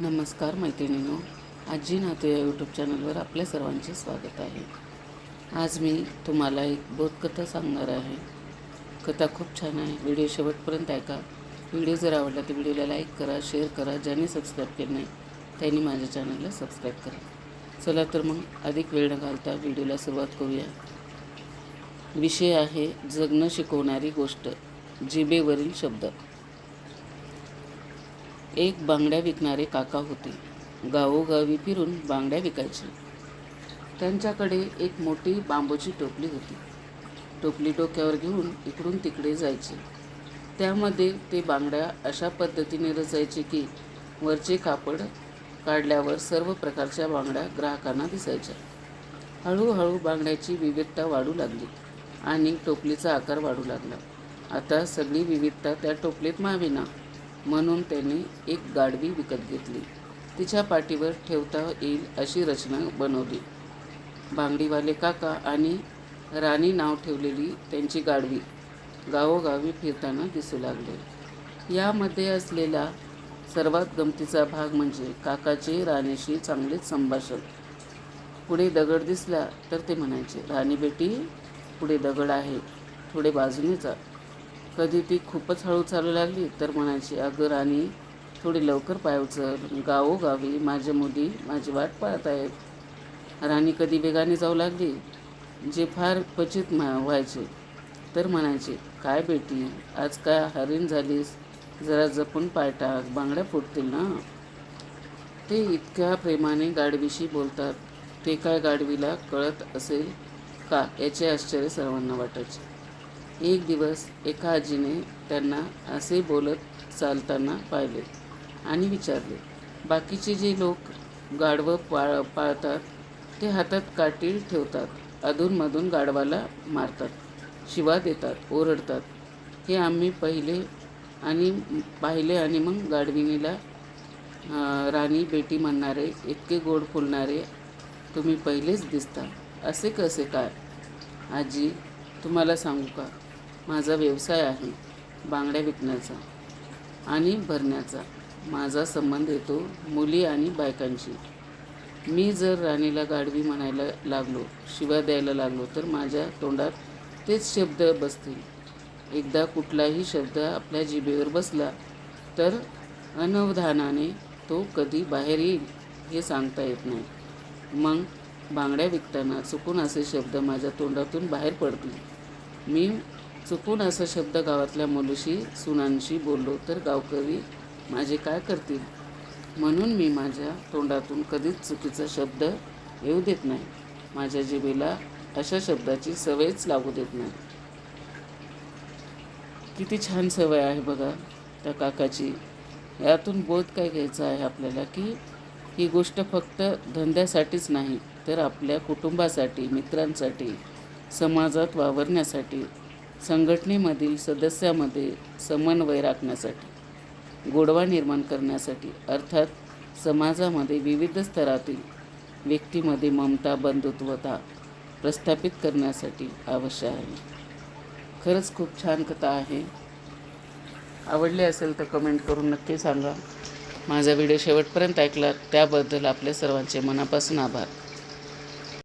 नमस्कार मैत्रिणींनो आजी नातू या यूट्यूब चॅनलवर आपल्या सर्वांचे स्वागत आहे. आज मी तुम्हाला एक बोधकथा सांगणार आहे. कथा खूप छान आहे. व्हिडिओ शेवटपर्यंत ऐका. व्हिडिओ जर आवडला तर व्हिडिओला लाईक करा शेअर करा ज्यांनी सबस्क्राईब केलं नाही त्यांनी माझ्या चॅनलला सबस्क्राईब करा. चला तर मग अधिक वेळ न घालता व्हिडिओला सुरुवात करूया. विषय आहे जगणं शिकवणारी गोष्ट जिबेवरील शब्द. एक बांगड्या विकणारे काका होते. गावोगावी फिरून बांगड्या विकायचे. त्यांच्याकडे एक मोठी बांबूची टोपली होती. टोपली डोक्यावर घेऊन इकडून तिकडे जायचे. त्यामध्ये ते बांगड्या अशा पद्धतीने रचायचे की वरचे कापड काढल्यावर सर्व प्रकारच्या बांगड्या ग्राहकांना दिसायच्या. हळूहळू बांगड्याची विविधता वाढू लागली आणि टोपलीचा आकार वाढू लागला. आता सगळी विविधता त्या टोपलीत मावेना. म्हणून त्याने एक गाडवी विकत घेतली. तिच्या पाठीवर ठेवता येईल अशी रचना बनवली. बांगडीवाले काका आणि राणी नाव ठेवलेली त्यांची गाडवी गावोगावी फिरताना दिसू लागले. यामध्ये असलेला सर्वात गमतीचा भाग म्हणजे काकाचे राणीशी चांगलेच संभाषण. पुढे दगड दिसला तर ते म्हणायचे राणी बेटी पुढे दगड आहे. थोडे बाजूने जा. कधी ती खूपच हळू चालू लागली तर म्हणायची अगं राणी थोडी लवकर पाय उचल. गावोगावी माझ्या मुली माझी वाट पाहत आहेत. राणी कधी वेगाने जाऊ लागली जे फार क्वचित व्हायचे. तर म्हणायचे काय बेटी आज काय हरीण झालीस? जरा जपून पाय टाक बांगड्या फुटतील ना? ते इतक्या प्रेमाने गाडवीशी बोलतात. ते काय गाडवीला कळत असेल का याचे आश्चर्य सर्वांना वाटायचे. एक दिवस एका आजीने त्यांना असे बोलत चालताना पाहिले आणि विचारले बाकीचे जे लोक गाढवं पाळ पाळतात ते हातात काठी ठेवतात अधूनमधून गाढवाला मारतात शिवा देतात ओरडतात. हे आम्ही पहिले आणि पाहिले आणि मग गाढविणीला राणी बेटी म्हणणारे इतके गोड फुलणारे तुम्ही पहिलेच दिसता. असे कसे काय? आजी तुम्हाला सांगू का? माझा व्यवसाय आहे बांगड्या विकण्याचा आणि भरण्याचा. माझा संबंध येतो मुली आणि बायकांशी. मी जर राणीला गाढवी म्हणायला लागलो शिवा द्यायला लागलो तर माझ्या तोंडात तेच शब्द बसतील. एकदा कुठलाही शब्द आपल्या जिभेवर बसला तर अनवधानाने तो कधी बाहेर येईल हे सांगता येत नाही. मग बांगड्या विकताना चुकून असे शब्द माझ्या तोंडातून बाहेर पडतील. मी चुकून असा शब्द गावातल्या मुलीशी सुनांशी बोललो तर गावकरी माझे काय करतील? म्हणून मी माझ्या तोंडातून कधीच चुकीचा शब्द येऊ देत नाही. माझ्या जिभेला अशा शब्दाची सवयच लागू देत नाही. किती छान सवय आहे बघा त्या काकाची. यातून बोध काय घ्यायचा आहे आपल्याला की ही गोष्ट फक्त धंद्यासाठीच नाही तर आपल्या कुटुंबासाठी मित्रांसाठी समाजात वावरण्यासाठी संघटनेमधील सदस्यामध्ये समन्वय राखण्यासाठी गोडवा निर्माण करण्यासाठी अर्थात समाजामध्ये विविध स्तरातील व्यक्तीमध्ये ममता बंधुत्वता प्रस्थापित करण्यासाठी आवश्यक आहे. खरंच खूप छान कथा आहे. आवडली असेल तर कमेंट करून नक्की सांगा. माझा व्हिडिओ शेवटपर्यंत ऐकला त्याबद्दल आपल्या सर्वांचे मनापासून आभार.